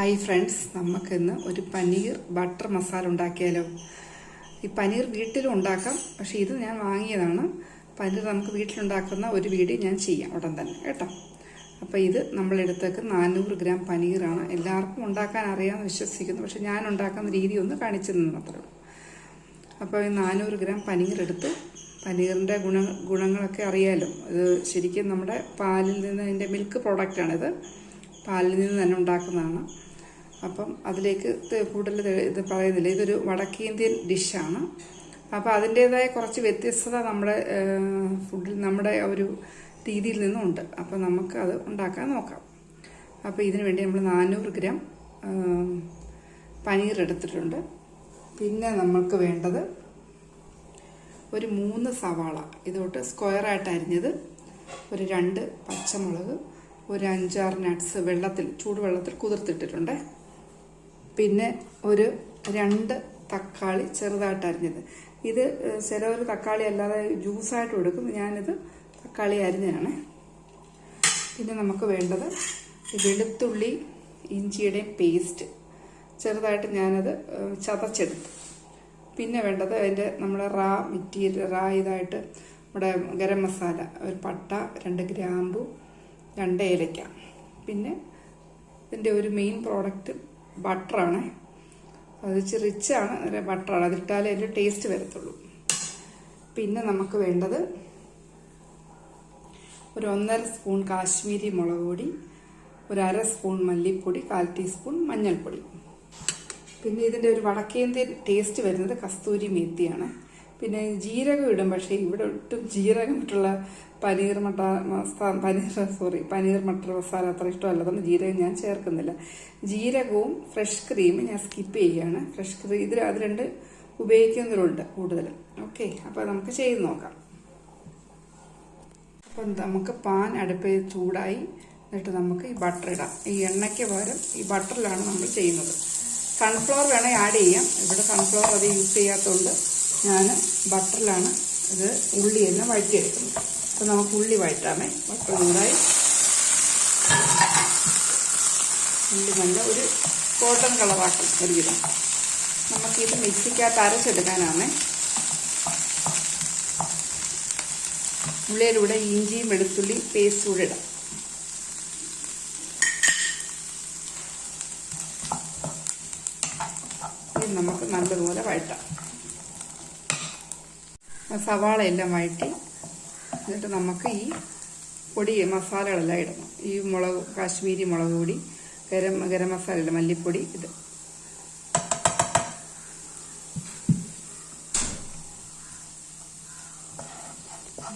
Hi friends നമുക്കിന്ന് ഒരു paneer butter masala ഉണ്ടാക്കിയാലോ? ഈ പനീർ വീട്ടിലും ഉണ്ടാക്കാം. പക്ഷേ ഇത് ഞാൻ വാങ്ങിയതാണ്. പനീർ നമുക്ക് വീട്ടിലുണ്ടാക്കുന്ന ഒരു വീഡിയോ ഞാൻ ചെയ്യാം ഉടൻ തന്നെ കേട്ടോ? അപ്പോൾ ഇത് നമ്മളെടുത്തേക്ക് നാനൂറ് ഗ്രാം പനീറാണ്. എല്ലാവർക്കും ഉണ്ടാക്കാൻ അറിയാമെന്ന് വിശ്വസിക്കുന്നു. പക്ഷേ ഞാൻ ഉണ്ടാക്കുന്ന രീതി ഒന്ന് കാണിച്ചു തന്നു മാത്രമേ ഉള്ളൂ. അപ്പോൾ ഈ നാനൂറ് ഗ്രാം പനീർ എടുത്ത് പനീറിന്റെ ഗുണ ഗുണങ്ങളൊക്കെ അറിയാലോ? ഇത് ശരിക്കും നമ്മുടെ പാലിൽ നിന്ന് അതിന്റെ മിൽക്ക് പ്രോഡക്റ്റാണിത്. പാലിൽ നിന്ന് തന്നെ ഉണ്ടാക്കുന്നതാണ്. അപ്പം അതിലേക്ക് കൂടുതൽ ഇത് ഇത് പറയുന്നില്ല. ഇതൊരു വടക്കേന്ത്യൻ ഡിഷാണ്. അപ്പോൾ അതിന്റേതായ കുറച്ച് വ്യത്യസ്തത നമ്മുടെ ഫുഡിൽ നമ്മുടെ ഒരു രീതിയിൽ നിന്നുണ്ട് അപ്പോൾ നമുക്ക് അത് ഉണ്ടാക്കാൻ നോക്കാം. അപ്പോൾ ഇതിനു വേണ്ടി നമ്മൾ നാനൂറ് ഗ്രാം പനീർ എടുത്തിട്ടുണ്ട്. പിന്നെ നമ്മൾക്ക് വേണ്ടത് ഒരു മൂന്ന് സവാള. ഇതോട്ട് സ്ക്വയറായിട്ട് അരിഞ്ഞത് ഒരു രണ്ട് പച്ചമുളക് ഒരു അഞ്ചാറ് നട്ട്സ് വെള്ളത്തിൽ ചൂടുവെള്ളത്തിൽ കുതിർത്തിട്ടിട്ടുണ്ട്. പിന്നെ ഒരു രണ്ട് തക്കാളി ചെറുതായിട്ട് അരിഞ്ഞത്. ഇത് ചിലവർ തക്കാളി അല്ലാതെ ജ്യൂസായിട്ട് കൊടുക്കും. ഞാനിത് തക്കാളി അരിഞ്ഞതാണ്. പിന്നെ നമുക്ക് വേണ്ടത് വെളുത്തുള്ളി ഇഞ്ചിയുടെയും പേസ്റ്റ്. ചെറുതായിട്ട് ഞാനത് ചതച്ചെടുത്തു. പിന്നെ വേണ്ടത് അതിന്റെ നമ്മുടെ റാ മെറ്റീരിയൽ റാ ഇതായിട്ട് നമ്മുടെ ഗരം മസാല ഒരു പട്ട രണ്ട് ഗ്രാമ്പു രണ്ട് ഏലക്ക. പിന്നെ ഇതിന്റെ ഒരു മെയിൻ പ്രോഡക്റ്റ് ബട്ടറാണ്. അത് ഇച്ചിരി റിച്ചാണ് ബട്ടറാണ്. അതിട്ടാലേ അതിന്റെ ടേസ്റ്റ് വരത്തുള്ളൂ. പിന്നെ നമുക്ക് വേണ്ടത് ഒരു ഒന്നര സ്പൂൺ കാശ്മീരി മുളക് പൊടി ഒരു അര സ്പൂൺ മല്ലിപ്പൊടി കാൽ ടീസ്പൂൺ മഞ്ഞൾപ്പൊടി. പിന്നെ ഇതിന്റെ ഒരു വടക്കേന്ത്യൻ ടേസ്റ്റ് വരുന്നത് കസ്തൂരി മേത്തിയാണ്. പിന്നെ ജീരകം ഇടും. പക്ഷേ ഇവിടെ ഒട്ടും ജീരകം ഇട്ടുള്ള പനീർ മട്ട പനീർ സോറി പനീർ മട്ടർ മസാല അത്ര ഇഷ്ടമല്ല. അതുകൊണ്ട് ജീരകം ഞാൻ ചേർക്കുന്നില്ല. ജീരകവും ഫ്രഷ് ക്രീമും ഞാൻ സ്കിപ്പ് ചെയ്യുകയാണ്. ഫ്രഷ് ക്രീം ഇതിൽ അത് രണ്ട് ഉപയോഗിക്കുന്നവരുണ്ട് കൂടുതലും. ഓക്കെ അപ്പോൾ നമുക്ക് ചെയ്ത് നോക്കാം. അപ്പം നമുക്ക് പാൻ അടുപ്പ് ചൂടായി. എന്നിട്ട് നമുക്ക് ഈ ബട്ടർ ഇടാം. ഈ എണ്ണയ്ക്ക് പകരം ഈ ബട്ടറിലാണ് നമ്മൾ ചെയ്യുന്നത്. സൺഫ്ലവർ വേണമെങ്കിൽ ആഡ് ചെയ്യാം. ഇവിടെ സൺഫ്ലവർ അത് യൂസ് ചെയ്യാത്തതുകൊണ്ട്. ഞാൻ ബട്ടറിലാണ് ഇത് ഉള്ളി തന്നെ വഴറ്റിയെടുക്കുന്നത്. അപ്പോൾ നമുക്ക് ഉള്ളി വഴറ്റാമേ. ബട്ടർ ചൂടായി. ഉള്ളി നല്ല ഒരു കോട്ടൺ കളറാക്കും ഒരു വിധം നമുക്കിത് മിക്സിക്കകത്ത് അരച്ചെടുക്കാനാണ്. ഉള്ളിയിലൂടെ ഇഞ്ചിയും വെളുത്തുള്ളി പേസ്റ്റ് കൂടെ ഇടാം. നമുക്ക് നല്ലതുപോലെ വഴറ്റാം. സവാള എല്ലാം വഴറ്റി എന്നിട്ട് നമുക്ക് ഈ പൊടി മസാലകളെല്ലാം ഇടണം. ഈ മുളക് കാശ്മീരി മുളക് പൊടി ഗരം ഗരം മസാല മല്ലിപ്പൊടി ഇത്.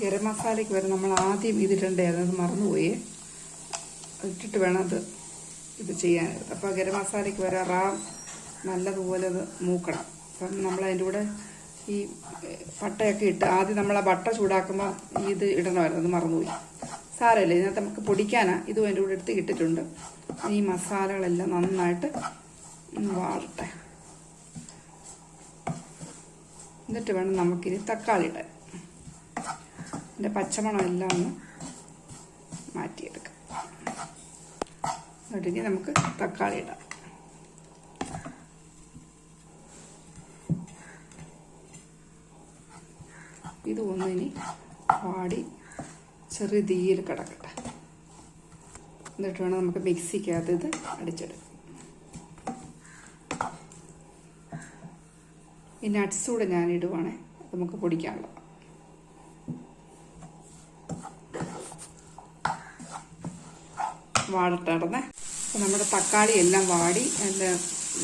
ഗരം മസാലയ്ക്ക് വരെ നമ്മൾ ആദ്യം ഇതിട്ടുണ്ടേ അത് മറന്നുപോയി. ഇട്ടിട്ട് വേണം അത് ഇത് ചെയ്യാൻ അപ്പോൾ ഗരം മസാലയ്ക്ക് വരെ റാം നല്ലതുപോലെ അത് മൂക്കണം. അപ്പം നമ്മൾ അതിന്റെ കൂടെ ഈ പട്ടയൊക്കെ ഇട്ട് ആദ്യം നമ്മൾ ആ ബട്ട ചൂടാക്കുമ്പോൾ ഇത് ഇടണമായിരുന്നു അത് മറന്നുപോയി. സാരമില്ല ഇതിനകത്ത് നമുക്ക് പൊടിക്കാനാണ് ഇതും എന്റെ കൂടെ എടുത്ത് ഇട്ടിട്ടുണ്ട്. ഈ മസാലകളെല്ലാം നന്നായിട്ട് വാഴട്ടെ എന്നിട്ട് വേണം നമുക്കിനി തക്കാളി ഇടാൻ. എന്റെ പച്ചമണം എല്ലാം ഒന്ന് മാറ്റിയെടുക്കാം. എന്നിട്ടിനി നമുക്ക് തക്കാളി ഇടാം. ഇത് ഒന്നിനി വാടി ചെറിയ തീയിൽ കിടക്കട്ടെ. എന്നിട്ട് വേണം നമുക്ക് മിക്സിക്കകത്ത് ഇത് അടിച്ചെടുക്കാം. ഈ നട്ട്സ് കൂടെ ഞാൻ ഇടുവാണേ നമുക്ക് പൊടിക്കാനുള്ളത് വാടട്ടടന്ന്. നമ്മുടെ തക്കാളി എല്ലാം വാടി എന്റെ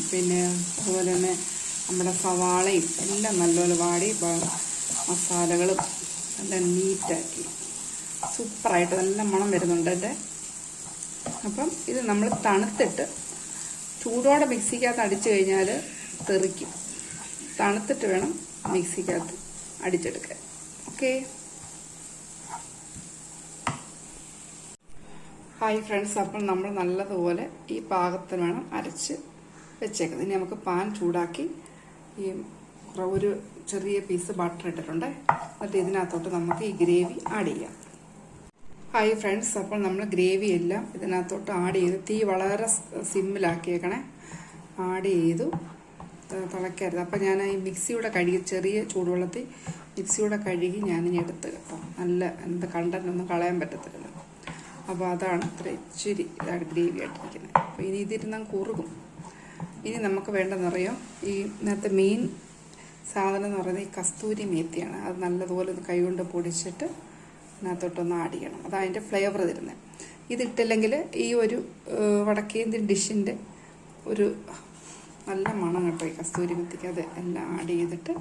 പിന്നെ അതുപോലെ തന്നെ നമ്മുടെ സവാളയും എല്ലാം നല്ലപോലെ വാടി മസാലകളും നല്ല നീറ്റാക്കി. സൂപ്പറായിട്ട് നല്ല മണം വരുന്നുണ്ട് എന്റെ അപ്പം ഇത് നമ്മൾ തണുത്തിട്ട് ചൂടോടെ മിക്സിക്കകത്ത് അടിച്ചു കഴിഞ്ഞാൽ തെറിക്കും. തണുത്തിട്ട് വേണം മിക്സിക്കകത്ത് അടിച്ചെടുക്കാൻ. ഓക്കെ? ഹായ് ഫ്രണ്ട്സ് അപ്പം നമ്മൾ നല്ലതുപോലെ ഈ പാകത്തിന് വേണം അരച്ച് വെച്ചേക്കുന്നത്. ഇനി നമുക്ക് പാൻ ചൂടാക്കി ഈ ഒരു ചെറിയ പീസ് ബട്ടർ ഇട്ടിട്ടുണ്ട്. എന്നിട്ട് ഇതിനകത്തോട്ട് നമുക്ക് ഈ ഗ്രേവി ആഡ് ചെയ്യാം. ഹായ് ഫ്രണ്ട്സ് അപ്പോൾ നമ്മൾ ഗ്രേവി എല്ലാം ഇതിനകത്തോട്ട് ആഡ് ചെയ്ത്. തീ വളരെ സിമ്പിളാക്കിയേക്കണേ ആഡ് ചെയ്തു. തിളക്കരുത്. അപ്പോൾ ഞാൻ ഈ മിക്സിയുടെ കഴുകി ചെറിയ ചൂടുവെള്ളത്തിൽ മിക്സിയുടെ കഴുകി ഞാൻ ഇനി എടുത്ത് കേട്ടോ. നല്ല എന്ത് കണ്ടന്റ് ഒന്നും കളയാൻ പറ്റത്തില്ല അപ്പോൾ അതാണ് ഇത്ര ഇച്ചിരി ഇതാണ് ഗ്രേവി ആയിട്ടിരിക്കുന്നത്. അപ്പോൾ ഇനി ഇതിരുന്നാൽ കുറുകും. ഇനി നമുക്ക് വേണ്ടതെന്നറിയോ ഈ നേരത്തെ മെയിൻ സാധനം എന്ന് പറയുന്നത് ഈ കസ്തൂരി മേത്തിയാണ്. അത് നല്ലതുപോലെ ഒന്ന് കൈകൊണ്ട് പൊടിച്ചിട്ട് അതിനകത്തോട്ടൊന്ന് ആടിക്കണം. അതാണ് അതിന്റെ ഫ്ലേവർ തരുന്നത് ഇതിട്ടില്ലെങ്കിൽ ഈ ഒരു വടക്കേന്ത്യൻ ഡിഷിന്റെ ഒരു നല്ല മണം കേട്ടോ ഈ കസ്തൂരി മെത്തിക്ക്. അത് എല്ലാം ആഡ് ചെയ്തിട്ട്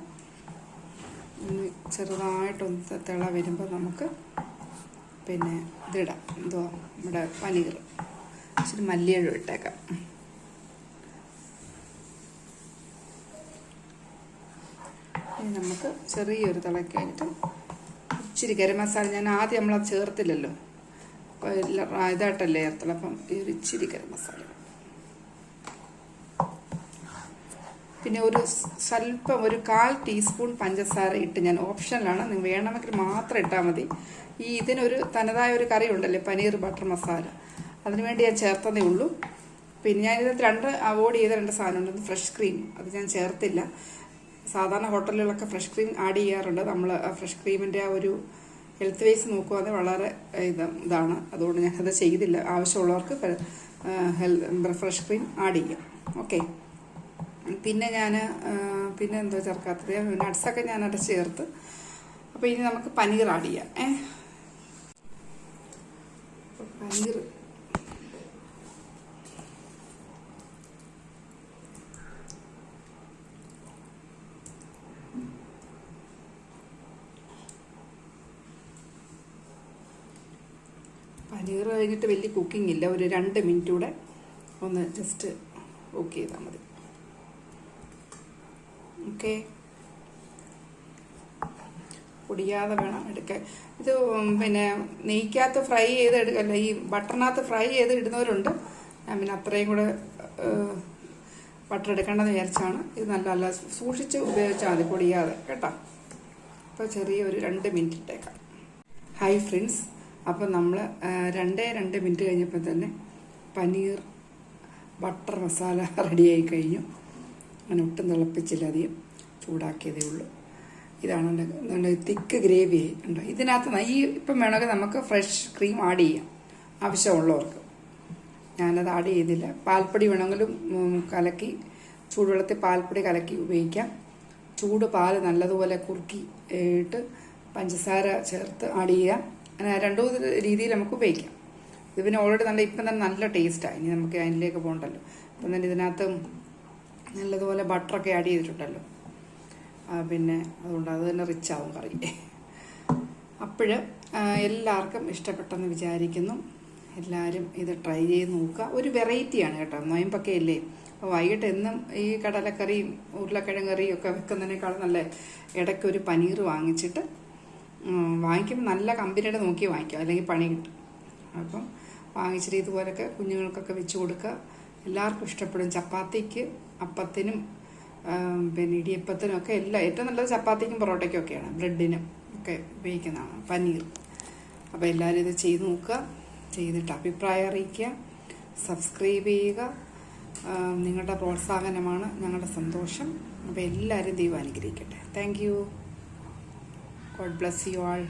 ഒന്ന് ചെറുതായിട്ടൊന്ന് തിള വരുമ്പോൾ നമുക്ക് പിന്നെ ഇതിടാം. എന്തുവാ നമ്മുടെ പനീർ. ഇച്ചിരി മല്ലിയഴും ഇട്ടേക്കാം. ഇനി നമുക്ക് ചെറിയൊരു തിളക്കായിട്ട് ഇച്ചിരി ഗരം മസാല ഞാൻ ആദ്യം നമ്മളത് ചേർത്തില്ലല്ലോ. ഇതായിട്ടല്ലേ ചേർത്തുള്ളൂ. അപ്പം ഈ ഒരു ഇച്ചിരി ഗരം മസാല. പിന്നെ ഒരു സ്വല്പം ഒരു കാൽ ടീസ്പൂൺ പഞ്ചസാര ഇട്ട് ഞാൻ ഓപ്ഷനിലാണ്. നിങ്ങൾ വേണമെങ്കിൽ മാത്രം ഇട്ടാൽ മതി. ഈ ഇതിനൊരു തനതായ ഒരു കറി ഉണ്ടല്ലേ പനീർ ബട്ടർ മസാല. അതിനുവേണ്ടി ഞാൻ ചേർത്തതേ ഉള്ളൂ. പിന്നെ ഞാൻ രണ്ട് അവോയ്ഡ് ചെയ്ത രണ്ട് സാധനമുണ്ട്. Fresh cream. അത് ഞാൻ ചേർത്തില്ല. സാധാരണ ഹോട്ടലുകളൊക്കെ ഫ്രഷ് ക്രീം ആഡ് ചെയ്യാറുണ്ട്. നമ്മൾ ഫ്രഷ് ക്രീമിന്റെ ആ ഒരു ഹെൽത്ത് വൈസ് നോക്കുവാണെങ്കിൽ വളരെ ഇത് ഇതാണ്. അതുകൊണ്ട് ഞാനത് ചെയ്തില്ല. ആവശ്യമുള്ളവർക്ക് ഫ്രഷ് ക്രീം ആഡ് ചെയ്യാം. ഓക്കെ പിന്നെ ഞാൻ പിന്നെ എന്തോ ചേർക്കാത്തത്? നട്ട്സൊക്കെ അടച്ച് ചേർത്ത്. അപ്പോൾ ഇനി നമുക്ക് പനീർ ആഡ് ചെയ്യാം. ഏ? പനീർ. പനീർ കഴിഞ്ഞിട്ട് വലിയ കുക്കിംഗ് ഇല്ല. ഒരു രണ്ട് മിനിറ്റ് കൂടെ ഒന്ന് ജസ്റ്റ് കുക്ക് ചെയ്താൽ മതി. ഓക്കെ പൊടിയാതെ വേണം എടുക്കാൻ. ഇത് പിന്നെ നെയ്ക്കകത്ത് ഫ്രൈ ചെയ്ത് എടുക്കല്ല ഈ ബട്ടറിനകത്ത് ഫ്രൈ ചെയ്ത് ഇടുന്നവരുണ്ട്. ഞാൻ പിന്നെ അത്രയും കൂടെ ബട്ടർ എടുക്കേണ്ടെന്ന് വിചാരിച്ചാണ്. ഇത് നല്ല നല്ല സൂക്ഷിച്ച് ഉപയോഗിച്ചാൽ മതി പൊടിയാതെ കേട്ടോ? അപ്പോൾ ചെറിയ ഒരു രണ്ട് മിനിറ്റ് ഇട്ടേക്കാം. ഹായ് ഫ്രണ്ട്സ് അപ്പോൾ നമ്മൾ രണ്ടേ രണ്ട് മിനിറ്റ് കഴിഞ്ഞപ്പോൾ തന്നെ പനീർ ബട്ടർ മസാല റെഡിയായി കഴിഞ്ഞു. അങ്ങനെ ഒട്ടും തിളപ്പിച്ചില്ല ചൂടാക്കിയതേ ഉള്ളൂ. ഇതാണ് നല്ല തിക്ക് ഗ്രേവി ഉണ്ട്? ഇതിനകത്ത് ഈ ഇപ്പം വേണമെങ്കിൽ നമുക്ക് ഫ്രഷ് ക്രീം ആഡ് ചെയ്യാം ആവശ്യമുള്ളവർക്ക്. ഞാനത് ആഡ് ചെയ്തില്ല. പാൽപ്പൊടി വേണമെങ്കിലും കലക്കി ചൂടുവെള്ളത്തിൽ പാൽപ്പൊടി കലക്കി ഉപയോഗിക്കാം. ചൂട് പാൽ നല്ലതുപോലെ കുറുക്കി ഇട്ട് പഞ്ചസാര ചേർത്ത് ആഡ് ചെയ്യാം. രണ്ടു രീതിയിൽ നമുക്ക് ഉപയോഗിക്കാം. ഇത് പിന്നെ ഓൾറെഡി നല്ല ഇപ്പം തന്നെ നല്ല ടേസ്റ്റാണ് ഇനി നമുക്ക് അതിലേക്ക് പോകണ്ടല്ലോ. അപ്പം തന്നെ ഇതിനകത്ത് നല്ലതുപോലെ ബട്ടറൊക്കെ ആഡ് ചെയ്തിട്ടുണ്ടല്ലോ. പിന്നെ അതുകൊണ്ട് അത് തന്നെ റിച്ച് ആവും കറി. അപ്പോൾ എല്ലാവർക്കും ഇഷ്ടപ്പെട്ടെന്ന് വിചാരിക്കുന്നു. എല്ലാവരും ഇത് ട്രൈ ചെയ്ത് നോക്കുക. ഒരു വെറൈറ്റിയാണ് കേട്ടോ. നോയമ്പൊക്കെ അല്ലേ? അപ്പോൾ വൈകിട്ട് എന്നും ഈ കടലക്കറിയും ഉരുളക്കിഴങ്ങ് കറിയും ഒക്കെ വെക്കുന്നതിനേക്കാൾ നല്ല ഇടയ്ക്ക് ഒരു പനീർ വാങ്ങിച്ചിട്ട് വാങ്ങിക്കുമ്പോൾ നല്ല കമ്പനിയുടെ നോക്കി വാങ്ങിക്കുക അല്ലെങ്കിൽ പണി കിട്ടും. അപ്പം വാങ്ങിച്ചിട്ട് ഇതുപോലൊക്കെ കുഞ്ഞുങ്ങൾക്കൊക്കെ വെച്ച് കൊടുക്കുക. എല്ലാവർക്കും ഇഷ്ടപ്പെടും. ചപ്പാത്തിക്ക് അപ്പത്തിനും പിന്നെ ഇടിയപ്പത്തിനും ഒക്കെ എല്ലാം ഏറ്റവും നല്ലത് ചപ്പാത്തിക്കും പൊറോട്ടയ്ക്കും ഒക്കെയാണ്. ബ്രെഡിനും ഒക്കെ ഉപയോഗിക്കുന്നതാണ്. പനീർ. അപ്പോൾ എല്ലാവരും ഇത് ചെയ്ത് നോക്കുക. ചെയ്തിട്ട് അഭിപ്രായം അറിയിക്കുക. സബ്സ്ക്രൈബ് ചെയ്യുക. നിങ്ങളുടെ പ്രോത്സാഹനമാണ് ഞങ്ങളുടെ സന്തോഷം. അപ്പോൾ എല്ലാവരും ദൈവം അനുഗ്രഹിക്കട്ടെ. Thank God bless you all.